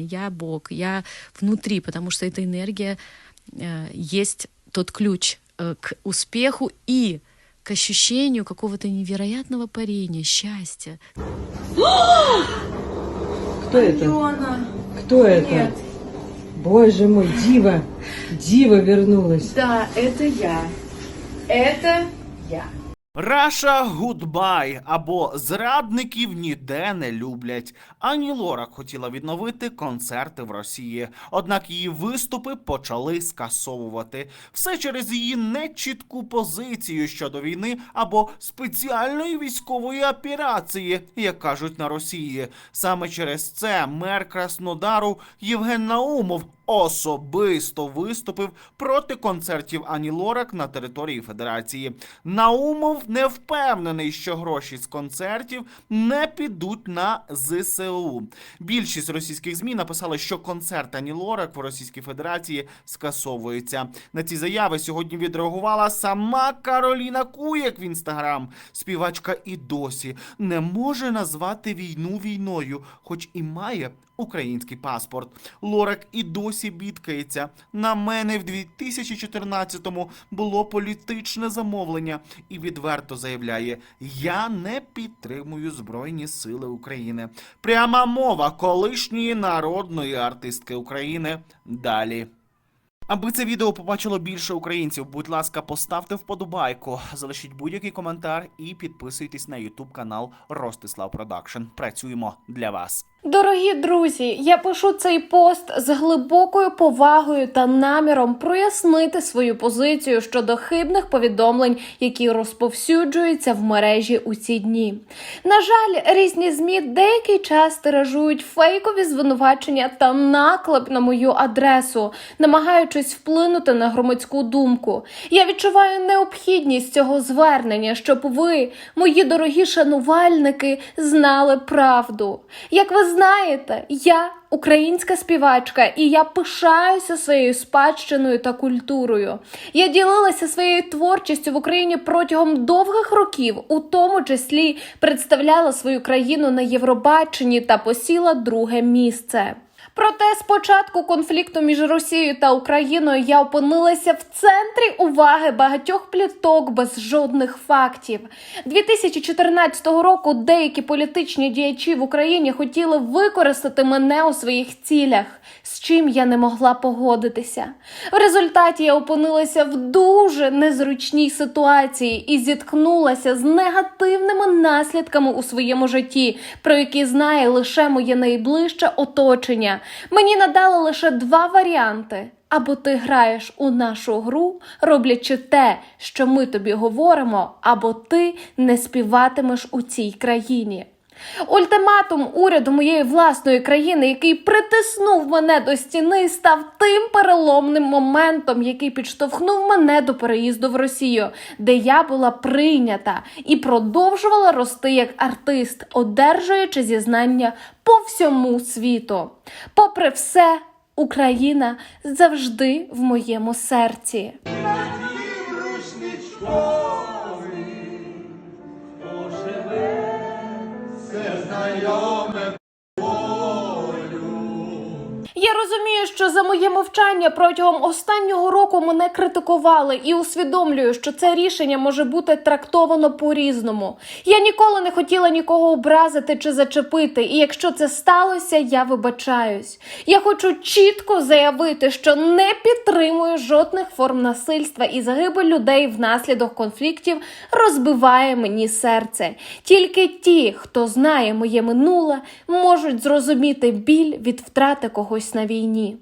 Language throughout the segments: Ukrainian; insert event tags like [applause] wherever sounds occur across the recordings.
Я Бог, я внутри, потому что эта энергия э, есть тот ключ э, к успеху и к ощущению какого-то невероятного парения, счастья. [gasps] Кто это? Алена, Кто это? привет. Боже мой, Дива! Дива вернулась. Да, это я. Это я. Раша гудбай або зрадників ніде не люблять. Ані Лорак хотіла відновити концерти в Росії, однак її виступи почали скасовувати. Все через її нечітку позицію щодо війни або спеціальної військової операції, як кажуть на Росії. Саме через це мер Краснодару Євген Наумов особисто виступив проти концертів Ані Лорак на території Федерації. Наумов не впевнений, що гроші з концертів не підуть на ЗСУ. Більшість російських змі написали, що концерт Ані Лорак в Російській Федерації скасовується. На ці заяви сьогодні відреагувала сама Кароліна Куєк в інстаграм. Співачка і досі не може назвати війну війною, хоч і має український паспорт. Лорак і досі бідкається. На мене в 2014-му було політичне замовлення і відверто заявляє: я не підтримую Збройні Сили України. Пряма мова колишньої народної артистки України. Далі. Аби це відео побачило більше українців, будь ласка, поставте вподобайку, залишіть будь-який коментар і підписуйтесь на YouTube канал Ростислав Продакшн. Працюємо для вас. Дорогі друзі, я пишу цей пост з глибокою повагою та наміром прояснити свою позицію щодо хибних повідомлень, які розповсюджуються в мережі у ці дні. На жаль, різні змі деякий час тиражують фейкові звинувачення та наклеп на мою адресу, намагаючись вплинути на громадську думку. Я відчуваю необхідність цього звернення, щоб ви, мої дорогі шанувальники, знали правду. Як ви знаєте, я українська співачка, і я пишаюся своєю спадщиною та культурою. Я ділилася своєю творчістю в Україні протягом довгих років, у тому числі представляла свою країну на Євробаченні та посіла друге місце. Проте з початку конфлікту між Росією та Україною я опинилася в центрі уваги багатьох пліток без жодних фактів. 2014 року деякі політичні діячі в Україні хотіли використати мене у своїх цілях, з чим я не могла погодитися. В результаті я опинилася в дуже незручній ситуації і зіткнулася з негативними наслідками у своєму житті, про які знає лише моє найближче оточення. Мені надали лише два варіанти. Або ти граєш у нашу гру, роблячи те, що ми тобі говоримо, або ти не співатимеш у цій країні. Ультиматум уряду моєї власної країни, який притиснув мене до стіни, став тим переломним моментом, який підштовхнув мене до переїзду в Росію, де я була прийнята і продовжувала рости як артист, одержуючи зізнання по всьому світу. Попри все, Україна завжди в моєму серці. Я розумію, що за моє мовчання протягом останнього року мене критикували і усвідомлюю, що це рішення може бути трактовано по-різному. Я ніколи не хотіла нікого образити чи зачепити, і якщо це сталося, я вибачаюсь. Я хочу чітко заявити, що не підтримую жодних форм насильства і загибель людей внаслідок конфліктів розбиває мені серце. Тільки ті, хто знає моє минуле, можуть зрозуміти біль від втрати когось на війні.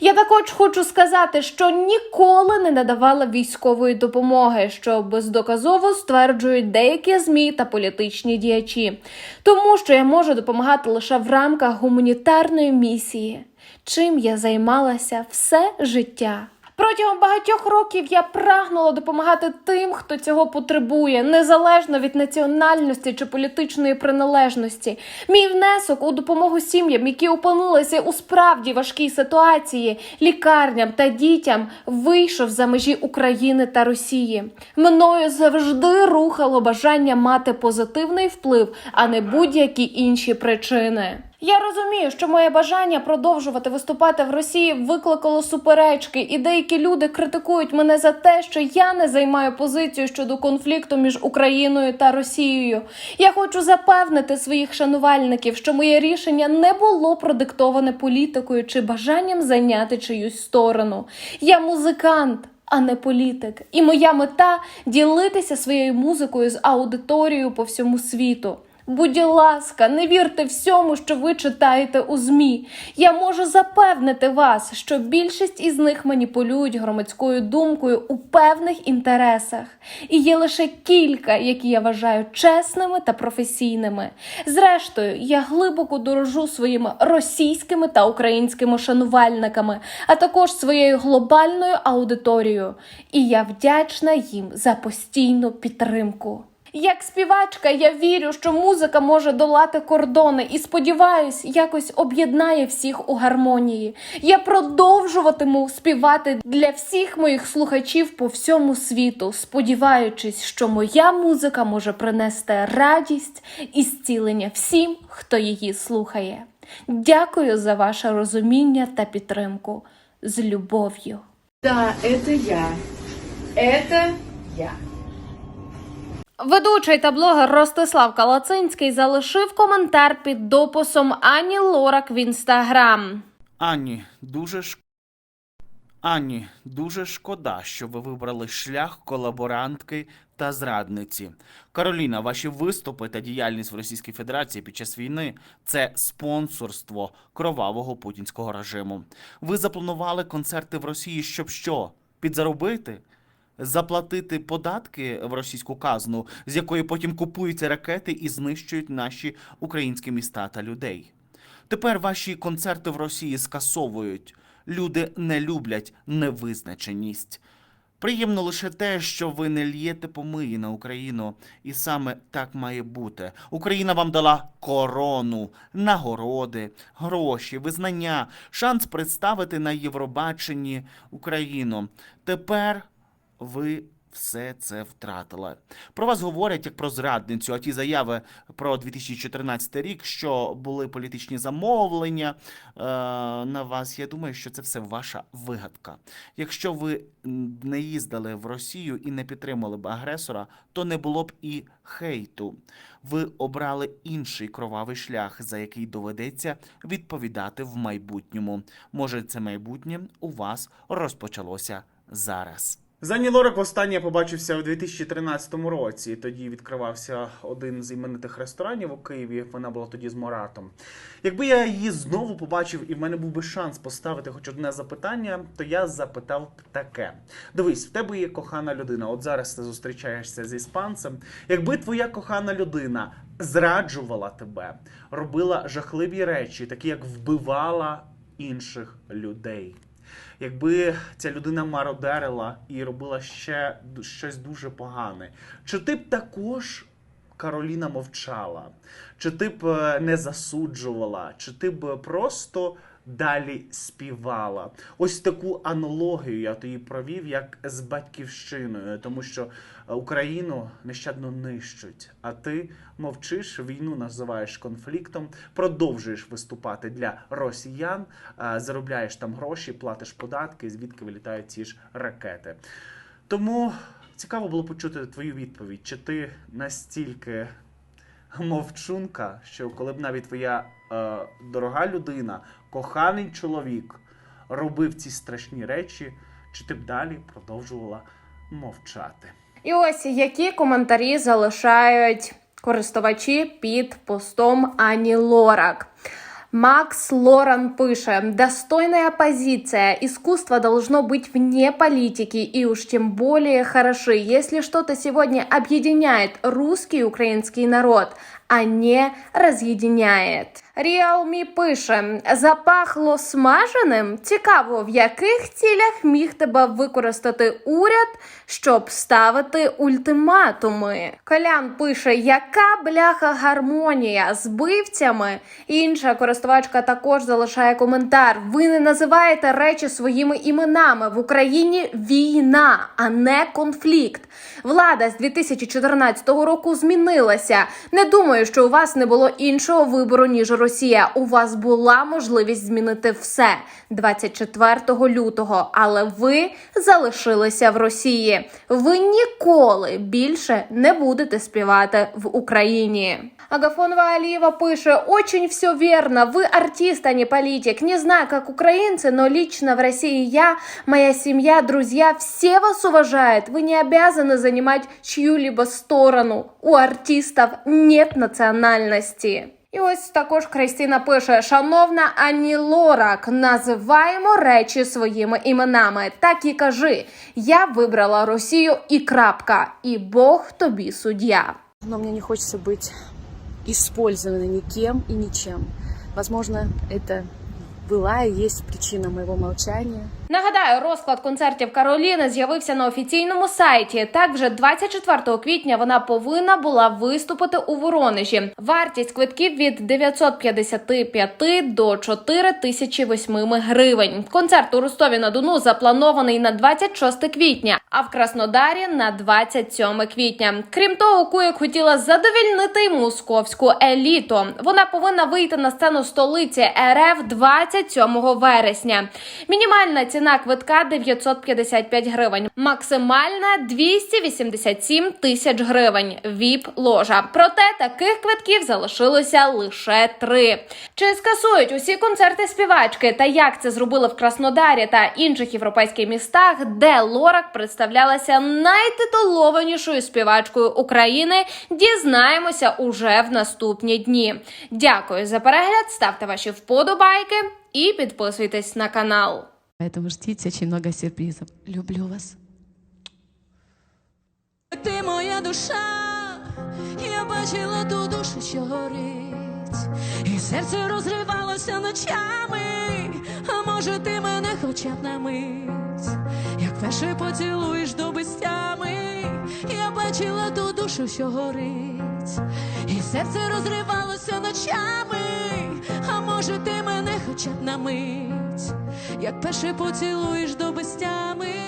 Я також хочу сказати, що ніколи не надавала військової допомоги, що бездоказово стверджують деякі змі та політичні діячі, тому що я можу допомагати лише в рамках гуманітарної місії, чим я займалася все життя. Протягом багатьох років я прагнула допомагати тим, хто цього потребує, незалежно від національності чи політичної приналежності. Мій внесок у допомогу сім'ям, які опинилися у справді важкій ситуації, лікарням та дітям, вийшов за межі України та Росії. Мною завжди рухало бажання мати позитивний вплив, а не будь-які інші причини. Я розумію, що моє бажання продовжувати виступати в Росії викликало суперечки, і деякі люди критикують мене за те, що я не займаю позицію щодо конфлікту між Україною та Росією. Я хочу запевнити своїх шанувальників, що моє рішення не було продиктоване політикою чи бажанням зайняти чиюсь сторону. Я музикант. А не політик, і моя мета ділитися своєю музикою з аудиторією по всьому світу. Будь ласка, не вірте всьому, що ви читаєте у ЗМІ. Я можу запевнити вас, що більшість із них маніпулюють громадською думкою у певних інтересах, і є лише кілька, які я вважаю чесними та професійними. Зрештою, я глибоко дорожу своїми російськими та українськими шанувальниками, а також своєю глобальною аудиторією. І я вдячна їм за постійну підтримку. Як співачка, я вірю, що музика може долати кордони і сподіваюсь, якось об'єднає всіх у гармонії. Я продовжуватиму співати для всіх моїх слухачів по всьому світу, сподіваючись, що моя музика може принести радість і зцілення всім, хто її слухає. Дякую за ваше розуміння та підтримку. З любов'ю. Да, это я. Это я. Ведучий та блогер Ростислав Калацинський залишив коментар під дописом Ані Лорак в інстаграм. Ані, дуже ш... Ані, дуже шкода, що ви вибрали шлях колаборантки та зрадниці. Кароліна, ваші виступи та діяльність в Російській Федерації під час війни це спонсорство кровавого путінського режиму. Ви запланували концерти в Росії, щоб що? Підзаробити? Заплатити податки в російську казну, з якої потім купуються ракети і знищують наші українські міста та людей. Тепер ваші концерти в Росії скасовують. Люди не люблять невизначеність. Приємно лише те, що ви не л'єте помиї на Україну, і саме так має бути. Україна вам дала корону, нагороди, гроші, визнання, шанс представити на Євробаченні Україну. Тепер ви все це втратили. Про вас говорять як про зрадницю, а ті заяви про 2014 рік, що були політичні замовлення е, на вас. Я думаю, що це все ваша вигадка. Якщо ви не їздили в Росію і не підтримали б агресора, то не було б і хейту. Ви обрали інший кровавий шлях, за який доведеться відповідати в майбутньому. Може, це майбутнє у вас розпочалося зараз. Зані Лорак востаннє я побачився у 2013 році. Тоді відкривався один з іменитих ресторанів у Києві. Вона була тоді з Моратом. Якби я її знову побачив і в мене був би шанс поставити хоч одне запитання, то я запитав б таке: дивись, в тебе є кохана людина. От зараз ти зустрічаєшся з іспанцем. Якби твоя кохана людина зраджувала тебе, робила жахливі речі, такі як вбивала інших людей. Якби ця людина мародерила і робила ще щось дуже погане, чи ти б також, Кароліна, мовчала? Чи ти б е, не засуджувала? Чи ти б просто далі співала? Ось таку аналогію я тобі провів як з батьківщиною, тому що е, Україну нещадно нищуть, а ти мовчиш, війну називаєш конфліктом, продовжуєш виступати для росіян, е, заробляєш там гроші, платиш податки, звідки вилітають ці ж ракети. Тому цікаво було почути твою відповідь. Чи ти настільки мовчунка, що коли б навіть твоя е, дорога людина, коханий чоловік робив ці страшні речі, чи ти б далі продовжувала мовчати? І ось які коментарі залишають користувачі під постом Ані Лорак. Макс Лоран пише, достойная позиция. Искусство должно быть вне политики и уж тем более хороши, если что-то сегодня объединяет русский и украинский народ, а не разъединяет. Realme пише: запахло смаженим. Цікаво, в яких цілях міг тебе використати уряд, щоб ставити ультиматуми. Колян пише, яка бляха гармонія з бивцями. Інша користувачка також залишає коментар: ви не називаєте речі своїми іменами. В Україні війна, а не конфлікт. Влада з 2014 року змінилася. Не думаю, думаю, що у вас не було іншого вибору ніж Росія. У вас була можливість змінити все 24 лютого, але ви залишилися в Росії. Ви ніколи більше не будете співати в Україні. Агафонова Алиева пише, очень все верно. Вы артист, а не политик. Не знаю, как украинцы, но лично в России я, моя семья, друзья, все вас уважают. Вы не обязаны занимать чью-либо сторону. У артистов нет національності. І ось також Кристина пише: Шановна Ані Лорак, називаємо речі своїми іменами. Так і кажи: я вибрала Росію і крапка, і Бог тобі суддя. но мне не хочется быть использованной никем и ничем. Возможно, это была и есть причина моего молчания. Нагадаю, розклад концертів Кароліни з'явився на офіційному сайті. Так, вже 24 квітня вона повинна була виступити у Воронежі. Вартість квитків від 955 до 4008 гривень. Концерт у Ростові на Дону запланований на 26 квітня, а в Краснодарі на 27 квітня. Крім того, Куєк хотіла задовільнити московську еліту. Вона повинна вийти на сцену столиці РФ 27 вересня. Мінімальна ціна квитка 955 гривень, максимальна 287 тисяч гривень. Віп ложа. Проте таких квитків залишилося лише три. Чи скасують усі концерти співачки та як це зробили в Краснодарі та інших європейських містах, де Лорак представлялася найтитулованішою співачкою України, дізнаємося уже в наступні дні. Дякую за перегляд. Ставте ваші вподобайки і підписуйтесь на канал. Поэтому ждите очень много сюрпризов. Люблю вас. Ти моя душа, я бачила ту душу, що горить, і серце розривалося ночами. А може, ти мене хоча б на мить, як перше поцілуєш до безтями, я бачила ту душу, що горить, і серце розривалося ночами. А може, ти мене хоча б на мить, як перше поцілуєш до безтями.